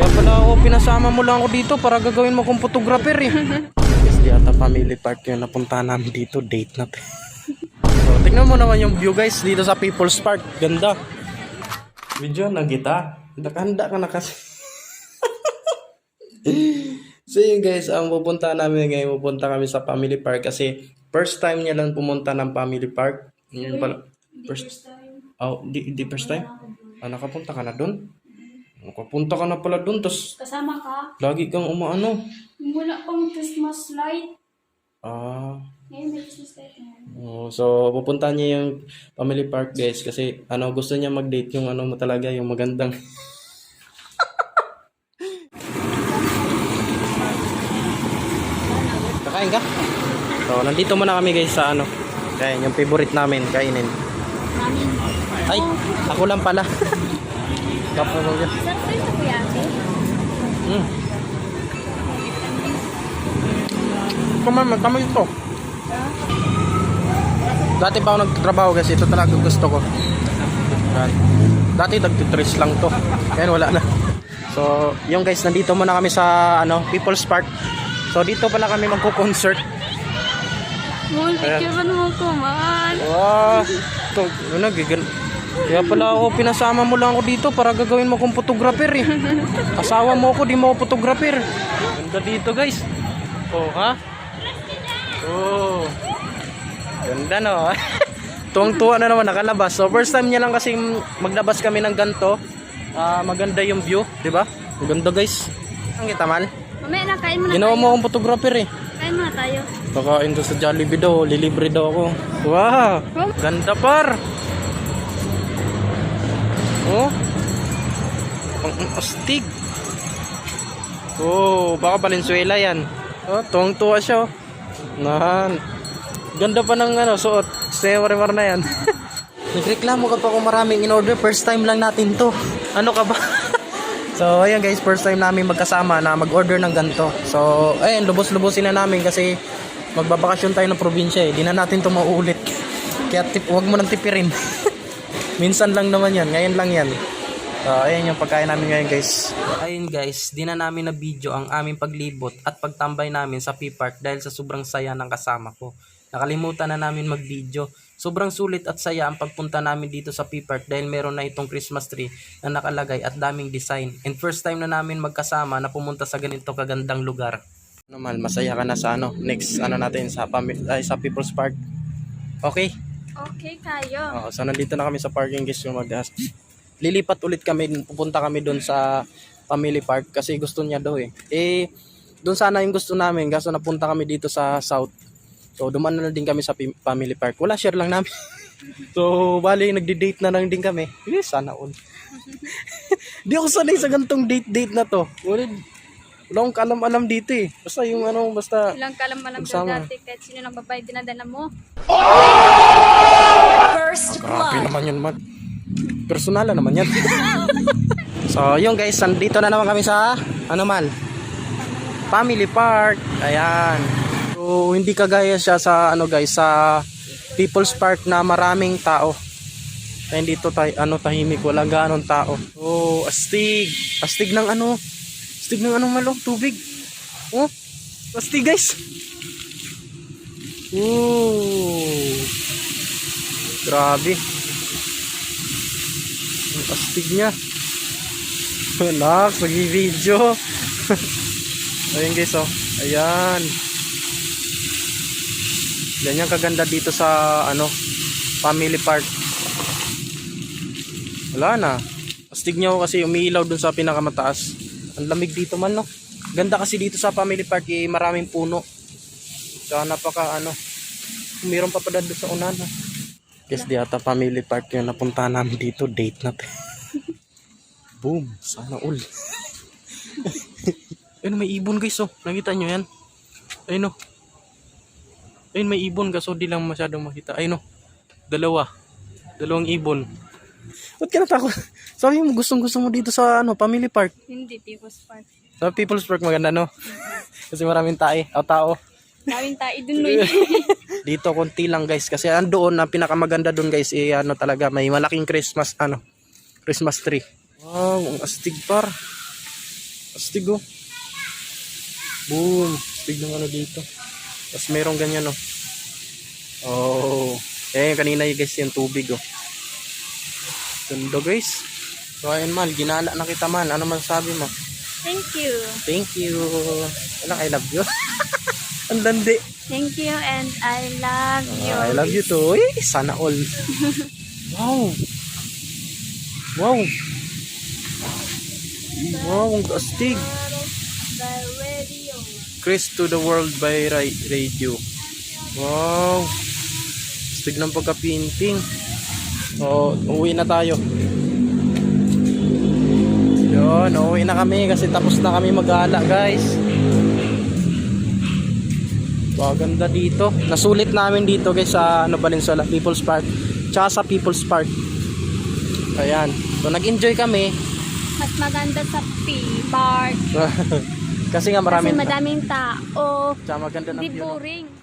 Kaya pala ako, pinasama mo lang ako dito para gagawin mo kong photographer eh. Yes, di ata family park yung napunta namin dito, date na. So, tingnan mo naman yung view guys dito sa People's Park. Ganda. Video na kita. Nakahanda ka na kasi. so yun guys, ang pupunta namin ngayon, pupunta kami sa family park kasi first time niya lang pumunta ng family park. Yun pala. First, oh, di, di first time? Ah, nakapunta ka na doon? Nakapunta ka na pala doon, tapos Kasama ka? lagi kang umaano. Wala pang Christmas light. Ah, Ngayon may Christmas light na. oh, so pupunta niya yung family park guys kasi ano gusto niya mag-date yung ano mo talaga yung magandang Kakain ka? So, nandito muna kami guys sa ano. Kain, yung favorite namin, kainin. Ay, ako lang pala. Kapag ko dyan. Sarap kayo sa kuya ate. Mm. Kuman, tama ito. Dati pa ako nagtatrabaho kasi ito talaga gusto ko. Yan. Dati nagtitris lang to. Ngayon wala na. So, yung guys, nandito muna kami sa ano, People's Park. So, dito pala kami magko-concert. Mul, picture naman ko, man? Wow! Ito, ano, gigan. Kaya pala ako, pinasama mo lang ako dito para gagawin mo kong photographer eh. Asawa mo ako, di mo ako photographer. Ganda dito guys. Oh, ha? Oh. Ganda no? Tuwang-tuwa na naman nakalabas. So first time niya lang kasi maglabas kami ng ganto. Ah, maganda yung view, di ba? Ang ganda guys. Ang kita man. Mamaya na, kain muna Ginawa tayo. mo akong photographer eh. Kain muna tayo. Kakain to sa Jollibee daw, lilibre daw ako. Wow! Ganda par! Oh! Ang astig! Oh, baka Valenzuela yan. Oh, tuwang-tuwa siya oh. Nahan. Ganda pa ng ano, suot. Sewar-war na yan. Nagreklamo ka pa kung maraming in-order. First time lang natin to. Ano ka ba? so, ayan guys, first time namin magkasama na mag-order ng ganito. So, ayun, lubos-lubosin na namin kasi magbabakasyon tayo ng probinsya eh. Di na natin to mauulit. Kaya tip, wag mo nang tipirin. Minsan lang naman yan. Ngayon lang yan. So, ayan yung pagkain namin ngayon guys. Ayun guys, di na namin na video ang aming paglibot at pagtambay namin sa P-Park dahil sa sobrang saya ng kasama ko. Nakalimutan na namin mag-video. Sobrang sulit at saya ang pagpunta namin dito sa P-Park dahil meron na itong Christmas tree na nakalagay at daming design. And first time na namin magkasama na pumunta sa ganito kagandang lugar. Naman, masaya ka na sa ano, next ano natin sa, ay, sa People's Park. Okay? Okay kayo. Oo, so nandito na kami sa parking guys yung mag Lilipat ulit kami, pupunta kami doon sa family park kasi gusto niya daw eh. Eh, doon sana yung gusto namin kaso napunta kami dito sa south. So duman na din kami sa family park. Wala share lang namin. so bali nagdi-date na lang din kami. Eh, sana all. Di ako sanay sa gantong date-date na to. Wala, wala akong kalam-alam dito eh. Basta yung ano, basta Ilang kalam-alam ka Magsama. dati kahit sino ng babae dinadala mo. Grabe naman yun, mag. Personal naman yan. so, yun guys, nandito na naman kami sa, ano man, Family Park. Ayan. So, hindi kagaya siya sa, ano guys, sa People's Park na maraming tao. Kaya dito tayo, ano, tahimik, wala ganong tao. Oh, astig. Astig ng ano, astig ng ano malo, tubig. Oh, astig guys. Ooh. Grabe. Ang astig niya. Nak, nag-video. Ayun guys, oh. Ayan. Ganyan kaganda dito sa, ano, family park. Wala na. Astig niya kasi umiilaw dun sa pinakamataas. Ang lamig dito man, no? Ganda kasi dito sa family park, eh, maraming puno. Kaya napaka, ano, mayroon pa pa doon sa unahan, no? Guess di ata family park yung napuntahan namin dito. Date na. Boom. Sana all. Ayun, may ibon guys, oh. Nakita nyo yan? Ayun, oh. Ayun, may ibon kaso di lang masyadong makita. Ayun, oh. Dalawa. Dalawang ibon. Ba't ka natakot? Sabi mo, gustong gusto mo dito sa ano, family park. Hindi, People's Park. Sa People's Park maganda, no? Kasi maraming tae, o tao. Daming tayo dun, Noy. Dito konti lang guys kasi andoon ang pinakamaganda doon guys eh ano talaga may malaking Christmas ano Christmas tree. Wow, ang astig par. Astig oh. Boom. Astig ng ano dito. Tapos merong ganyan oh. Oh. Eh, kanina yung guys yung tubig oh. Ganda guys. So ayun man, ginala na kita man. Ano man sabi mo? Thank you. Thank you. Wala, I love you. Ang landi. Thank you and I love you. Ah, I love you too. Uy, sana all. wow. Wow. Wow, ang astig. Chris to the world by Ra- radio. Wow. Astig ng pagka-painting. So, uwi na tayo. Yun, uwi na kami kasi tapos na kami mag-ala guys. Wow, ganda dito. Nasulit namin dito guys sa ano Valenzuela, People's Park. Tsaka sa People's Park. Ayan. So, nag-enjoy kami. Mas maganda sa P-Park. kasi nga Kasi maraming... madaming tao. Tsaka maganda ng Di boring.